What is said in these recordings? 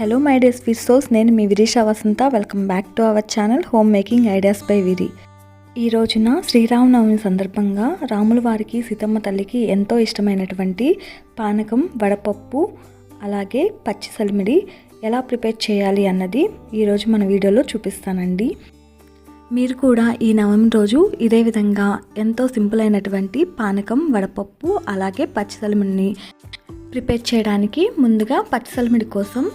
Hello my డేస్ ఫిష్ నేను మీ Virisha Vasantha. Welcome back to our channel home making ideas by Viri ఈ రోజున శ్రీరామనవమి సందర్భంగా రాముల వారికి సీతమ్మ తల్లికి ఎంతో ఇష్టమైనటువంటి పానకం వడపప్పు అలాగే పచ్చి సలిమిడి ఎలా ప్రిపేర్ చేయాలి అన్నది ఈరోజు మన వీడియోలో చూపిస్తానండి. మీరు కూడా ఈ నవమి రోజు ఇదే విధంగా ఎంతో సింపుల్ అయినటువంటి పానకం వడపప్పు అలాగే పచ్చి సలిమిడిని ప్రిపేర్ చేయడానికి ముందుగా పచ్చిసలమిడి కోసం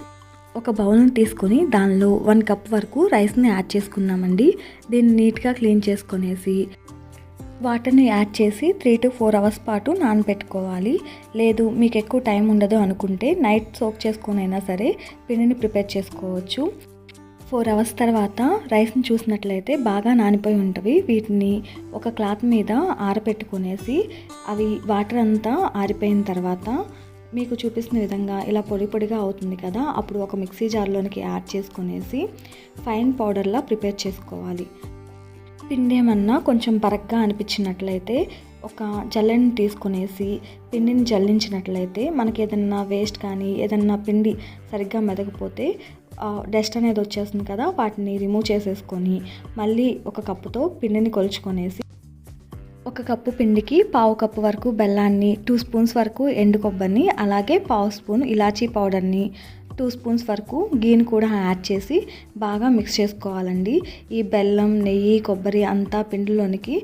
ఒక బౌల్ని తీసుకొని దానిలో వన్ కప్ వరకు రైస్ని యాడ్ చేసుకున్నామండి. దీన్ని నీట్గా క్లీన్ చేసుకొనేసి వాటర్ని యాడ్ చేసి త్రీ టు ఫోర్ అవర్స్ పాటు నానబెట్టుకోవాలి. లేదు మీకు ఎక్కువ టైం ఉండదు అనుకుంటే నైట్ సోక్ చేసుకొనైనా సరే పిండిని ప్రిపేర్ చేసుకోవచ్చు. ఫోర్ అవర్స్ తర్వాత రైస్ని చూసినట్లయితే బాగా నానిపోయి ఉంటవి. వీటిని ఒక క్లాత్ మీద ఆరబెట్టుకునేసి అవి వాటర్ అంతా ఆరిపోయిన తర్వాత మీకు చూపిస్తున్న విధంగా ఇలా పొడి పొడిగా అవుతుంది కదా అప్పుడు ఒక మిక్సీ జార్లోనికి యాడ్ చేసుకునేసి ఫైన్ పౌడర్లా ప్రిపేర్ చేసుకోవాలి. పిండి ఏమన్నా కొంచెం పరగ్గా అనిపించినట్లయితే ఒక జల్లెని తీసుకునేసి పిండిని జల్లించినట్లయితే మనకి ఏదన్నా వేస్ట్ కానీ ఏదన్నా పిండి సరిగ్గా మెదకపోతే డస్ట్ అనేది వచ్చేస్తుంది కదా వాటిని రిమూవ్ చేసేసుకొని మళ్ళీ ఒక కప్పుతో పిండిని కొలుచుకొనేసి ఒక కప్పు పిండికి పావు కప్పు వరకు బెల్లాన్ని టూ స్పూన్స్ వరకు ఎండు కొబ్బరిని అలాగే పావు స్పూన్ ఇలాచీ పౌడర్ని టూ స్పూన్స్ వరకు గీని కూడా యాడ్ చేసి బాగా మిక్స్ చేసుకోవాలండి. ఈ బెల్లం నెయ్యి కొబ్బరి అంతా పిండిలోనికి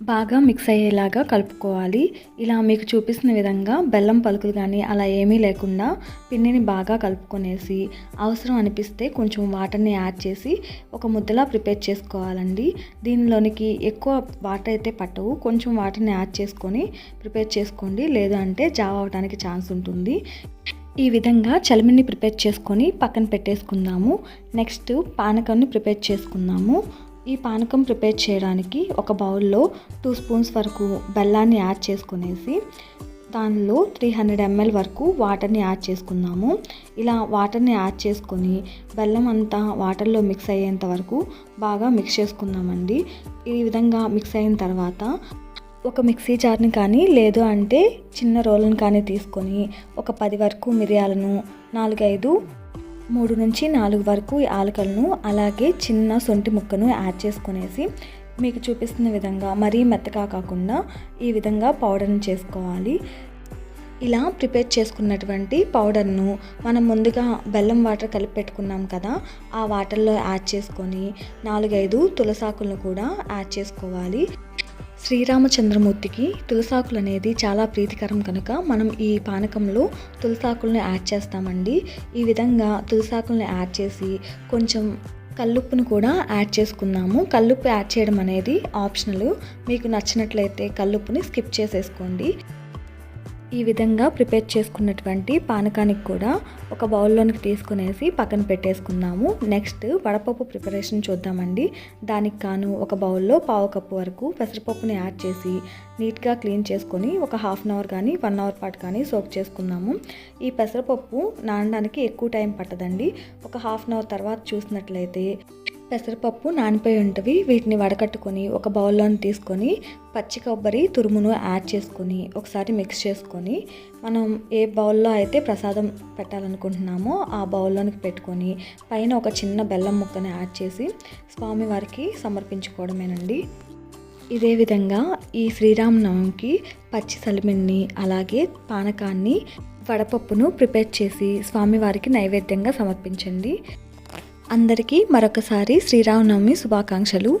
బాగా మిక్స్ అయ్యేలాగా కలుపుకోవాలి. ఇలా మీకు చూపిస్తున్న విధంగా బెల్లం పలుకులు కానీ అలా ఏమీ లేకుండా పిండిని బాగా కలుపుకొనేసి అవసరం అనిపిస్తే కొంచెం వాటర్ని యాడ్ చేసి ఒక ముద్దలా ప్రిపేర్ చేసుకోవాలండి. దీనిలోనికి ఎక్కువ వాటర్ అయితే పట్టవు. కొంచెం వాటర్ని యాడ్ చేసుకొని ప్రిపేర్ చేసుకోండి. లేదు అంటే జావ్ అవడానికి ఛాన్స్ ఉంటుంది. ఈ విధంగా చలిమిని ప్రిపేర్ చేసుకొని పక్కన పెట్టేసుకుందాము. నెక్స్ట్ పానకాన్ని ప్రిపేర్ చేసుకుందాము. ఈ పానకం ప్రిపేర్ చేయడానికి ఒక బౌల్లో టూ స్పూన్స్ వరకు బెల్లాన్ని యాడ్ చేసుకునేసి దానిలో త్రీ హండ్రెడ్ ఎంఎల్ వరకు వాటర్ని యాడ్ చేసుకున్నాము. ఇలా వాటర్ని యాడ్ చేసుకొని బెల్లం అంతా వాటర్లో మిక్స్ అయ్యేంత వరకు బాగా మిక్స్ చేసుకున్నామండి. ఈ విధంగా మిక్స్ అయిన తర్వాత ఒక మిక్సీ జార్ని కానీ లేదు అంటే చిన్న రోలను కానీ తీసుకొని ఒక పది వరకు మిరియాలను నాలుగైదు మూడు నుంచి నాలుగు వరకు యాలకలను అలాగే చిన్న సొంటి ముక్కను యాడ్ చేసుకునేసి మీకు చూపిస్తున్న విధంగా మరీ మెత్తగా కాకుండా ఈ విధంగా పౌడర్ని చేసుకోవాలి. ఇలా ప్రిపేర్ చేసుకున్నటువంటి పౌడర్ను మనం ముందుగా బెల్లం వాటర్ కలిపి పెట్టుకున్నాం కదా ఆ వాటర్లో యాడ్ చేసుకొని నాలుగైదు తులసాకులను కూడా యాడ్ చేసుకోవాలి. శ్రీరామచంద్రమూర్తికి తులసాకులు అనేది చాలా ప్రీతికరం కనుక మనం ఈ పానకంలో తులసాకులను యాడ్ చేస్తామండి. ఈ విధంగా తులసాకులను యాడ్ చేసి కొంచెం కల్లుప్పును కూడా యాడ్ చేసుకుందాము. కల్లుప్పు యాడ్ చేయడం అనేది ఆప్షనల్. మీకు నచ్చినట్లయితే కల్లుప్పుని స్కిప్ చేసేసుకోండి. ఈ విధంగా ప్రిపేర్ చేసుకున్నటువంటి పానకానికి కూడా ఒక బౌల్లోనికి తీసుకునేసి పక్కన పెట్టేసుకుందాము నెక్స్ట్ వడపప్పు ప్రిపరేషన్ చూద్దామండి. దానికి కాను ఒక బౌల్లో పావు కప్పు వరకు పెసరపప్పుని యాడ్ చేసి నీట్గా క్లీన్ చేసుకొని ఒక హాఫ్ అన్ అవర్ కానీ వన్ అవర్ పాటు కానీ సోక్ చేసుకుందాము ఈ పెసరపప్పు నానడానికి ఎక్కువ టైం పట్టదండి. ఒక హాఫ్ అన్ అవర్ తర్వాత చూసినట్లయితే పెసరపప్పు నానిపోయి ఉంటవి. వీటిని వడకట్టుకొని ఒక బౌల్లోని తీసుకొని పచ్చి కొబ్బరి తురుమును యాడ్ చేసుకొని ఒకసారి మిక్స్ చేసుకొని మనం ఏ బౌల్లో అయితే ప్రసాదం పెట్టాలనుకుంటున్నామో ఆ బౌల్లోనికి పెట్టుకొని పైన ఒక చిన్న బెల్లం ముక్కను యాడ్ చేసి స్వామివారికి సమర్పించుకోవడమేనండి. ఇదే విధంగా ఈ శ్రీరామనవమికి పచ్చి సలిమిన్ని అలాగే పానకాన్ని వడపప్పును ప్రిపేర్ చేసి స్వామివారికి నైవేద్యంగా సమర్పించండి. అందరికీ మరొకసారి శ్రీరామనవమి శుభాకాంక్షలు.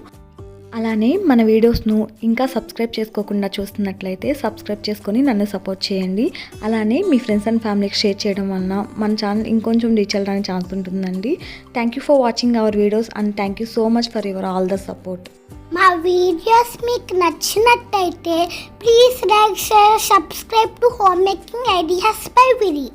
అలానే మన వీడియోస్ను ఇంకా సబ్స్క్రైబ్ చేసుకోకుండా చూస్తున్నట్లయితే సబ్స్క్రైబ్ చేసుకొని నన్ను సపోర్ట్ చేయండి. అలానే మీ ఫ్రెండ్స్ అండ్ ఫ్యామిలీకి షేర్ చేయడం వలన మన ఛానల్ ఇంకొంచెం రీచ్ అవ్వడానికి ఛాన్స్ ఉంటుందండి. Thank you for watching our videos and thank you so much for your all the support మా వీడియోస్ మీకు నచ్చినట్టయితే please like share subscribe to home making ideas by Viri